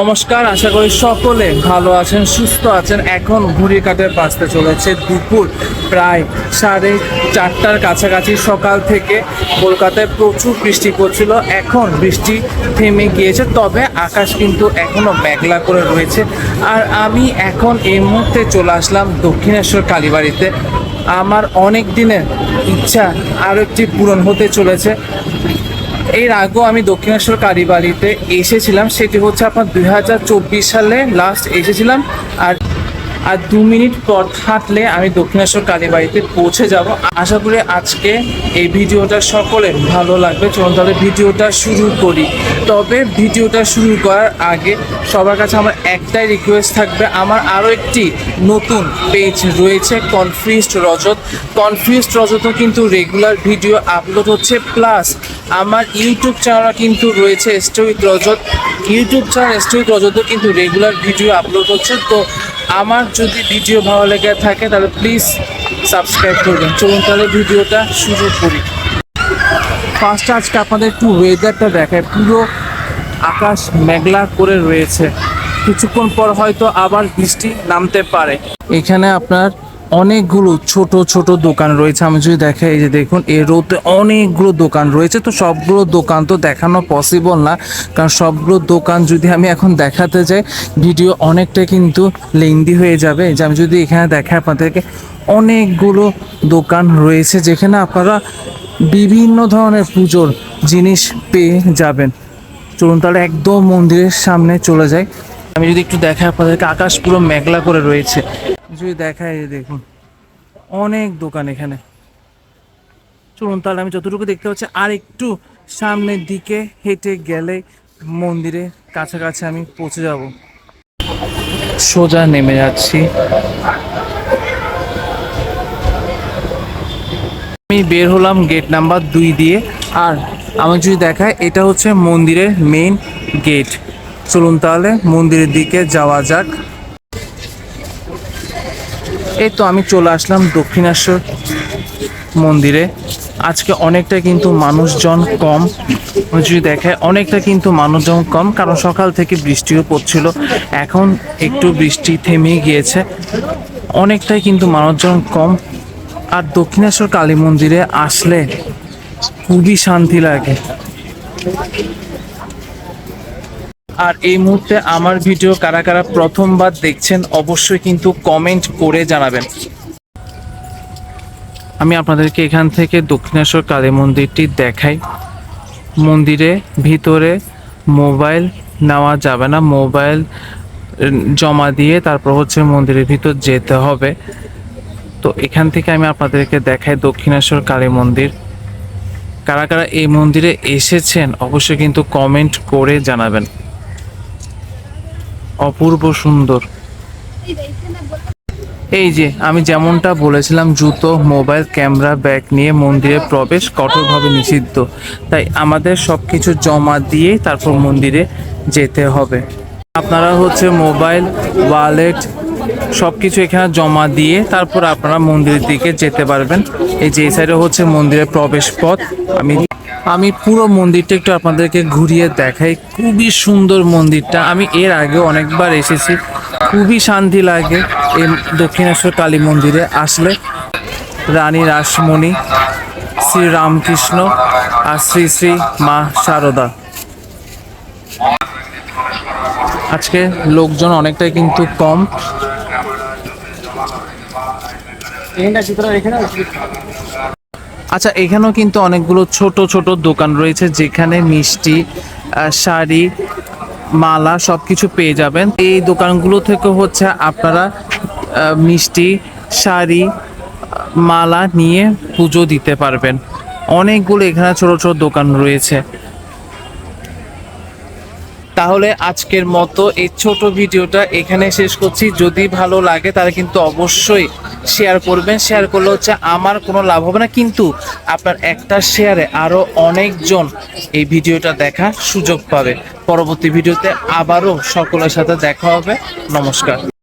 নমস্কার, আশা করি সকলে ভালো আছেন, সুস্থ আছেন। এখন ঘুড়ি কাটের বাঁচতে চলেছে দুপুর প্রায় সাড়ে চারটার কাছাকাছি সকাল থেকে। কলকাতায় প্রচুর বৃষ্টি পড়ছিল, এখন বৃষ্টি থেমে গিয়েছে, তবে আকাশ কিন্তু এখনও মেঘলা করে রয়েছে। আর আমি এখন এই মুহূর্তে চলে আসলাম দক্ষিণেশ্বর কালীবাড়িতে। আমার অনেক দিনের ইচ্ছা আরও একটি পূরণ হতে চলেছে। এর আগেও আমি দক্ষিণেশ্বর কারিবাড়িতে এসেছিলাম, সেটি হচ্ছে আপনার দুই হাজার চব্বিশ সালে লাস্ট এসেছিলাম। আর আর দু মিনিট পর হাঁটলে আমি দক্ষিণেশ্বর কালীবাড়িতে পৌঁছে যাব। আশা করি আজকে এই ভিডিওটা সকলে ভালো লাগবে। চলুন তাহলে ভিডিওটা শুরু করি। তবে ভিডিওটা শুরু করার আগে সবার কাছে আমার একটাই রিকোয়েস্ট থাকবে, আমার আরও একটি নতুন পেজ রয়েছে কনফিউজড রজত কনফিউজড রজতও কিন্তু রেগুলার ভিডিও আপলোড হচ্ছে প্লাস আমার ইউটিউব চ্যানেল কিন্তু রয়েছে স্টোরিক রজত ইউটিউব চ্যানেল স্টোরিক রজতও কিন্তু রেগুলার ভিডিও আপলোড হচ্ছে। তো আমার যদি ভিডিও ভালো লেগে থাকে, তাহলে প্লিজ সাবস্ক্রাইব করবেন। চলুন তাহলে ভিডিওটা শুরু করি। ফার্স্ট আজকে আপনাদের একটু ওয়েদারটা দেখায় পুরো আকাশ মেঘলা করে রয়েছে। কিছুক্ষণ পর হয়তো আবার বৃষ্টি নামতে পারে। এখানে আপনার অনেকগুলো ছোট ছোট দোকান রয়েছে। আমি যদি দেখাই এই যে দেখুন, এই রোদে অনেকগুলো দোকান রয়েছে। তো সবগুলো দোকান তো দেখানো পসিবল না। কারণ সবগুলো দোকান যদি আমি এখন দেখাতে যাই ভিডিও অনেকটা কিন্তু লেন্দি হয়ে যাবে। যে আমি যদি এখানে দেখাই আপনাদেরকে, অনেকগুলো দোকান রয়েছে যেখানে আপনারা বিভিন্ন ধরনের পুজোর জিনিস পেয়ে যাবেন। চলুন তাহলে একদম মন্দিরের সামনে চলে যাই। আমি যদি একটু দেখাই আপনাদেরকে, আকাশ পুরো মেঘলা করে রয়েছে। যদি এই দেখুন। অনেক দোকান এখানে। চলুন তাহলে আমি যতটুকু দেখতে পাচ্ছি, আর একটু সামনের দিকে হেঁটে গেলে মন্দিরে কাছাকাছি আমি পৌঁছে যাব। সোজা নেমে যাচ্ছি। আমি বের হলাম গেট নাম্বার দুই দিয়ে। আর আমি যদি দেখায়, এটা হচ্ছে মন্দিরের মেইন গেট চলুন তাহলে মন্দিরের দিকে যাওয়া যাক। এই তো আমি চলে আসলাম দক্ষিণেশ্বর মন্দিরে। আজকে অনেকটা কিন্তু মানুষজন কম। যদি দেখায়, অনেকটা কিন্তু মানুষজন কম, কারণ সকাল থেকে বৃষ্টিও পড়ছিল। এখন একটু বৃষ্টি থেমে গিয়েছে। অনেকটাই কিন্তু মানুষজন কম। আর দক্ষিণেশ্বর কালী মন্দিরে আসলে খুবই শান্তি লাগে। আর এই মুহূর্তে আমার ভিডিও কারা কারা প্রথমবার দেখছেন অবশ্যই কিন্তু কমেন্ট করে জানাবেন। আমি আপনাদেরকে এখান থেকে দক্ষিণেশ্বর কালী মন্দিরটি দেখাই। মন্দিরে ভিতরে মোবাইল নেওয়া যাবে না, মোবাইল জমা দিয়ে তারপর হচ্ছে মন্দিরের ভিতর যেতে হবে। তো এখান থেকে আমি আপনাদেরকে দেখাই দক্ষিণেশ্বর কালী মন্দির। কারা কারা এই মন্দিরে এসেছেন অবশ্যই কিন্তু কমেন্ট করে জানাবেন। অপূর্ব সুন্দর। এই যে, আমি যেমনটা বলেছিলাম, জুতো, মোবাইল, ক্যামেরা, ব্যাগ নিয়ে মন্দিরে প্রবেশ কঠোরভাবে নিষিদ্ধ। তাই আমাদের সব কিছু জমা দিয়েই তারপর মন্দিরে যেতে হবে। আপনারা হচ্ছে মোবাইল, ওয়ালেট সব কিছু এখানে জমা দিয়ে তারপর আপনারা মন্দিরের দিকে যেতে পারবেন। এই যে, এই সাইডে হচ্ছে মন্দিরের প্রবেশ পথ। আমি আমি পুরো মন্দিরটা একটু আপনাদেরকে ঘুরিয়ে দেখাই। খুবই সুন্দর মন্দিরটা। আমি এর আগে অনেকবার এসেছি। খুবই শান্তি লাগে এই দক্ষিণেশ্বর কালী মন্দিরে আসলে। রানী রাসমণি, শ্রী রামকৃষ্ণ আর শ্রী শ্রী মা শারদা আজকে লোকজন অনেকটাই কিন্তু কম। আচ্ছা এখানেও কিন্তু অনেকগুলো ছোট ছোট দোকান রয়েছে যেখানে মিষ্টি শাড়ি, মালা সব কিছু পেয়ে যাবেন। এই দোকানগুলো থেকে হচ্ছে আপনারা মিষ্টি, শাড়ি, মালা নিয়ে পুজো দিতে পারবেন। অনেকগুলো এখানে ছোট ছোট দোকান রয়েছে। তাহলে আজকের মতো এই ছোট ভিডিওটা এখানে শেষ করছি। যদি ভালো লাগে তাহলে কিন্তু অবশ্যই শেয়ার করবেন। শেয়ার করলে হচ্ছে আমার কোনো লাভ হবে না। কিন্তু আপনার একটা শেয়ারে আরও অনেকজন এই ভিডিওটা দেখার সুযোগ পাবে। পরবর্তী ভিডিওতে আবারও সকলের সাথে দেখা হবে। নমস্কার।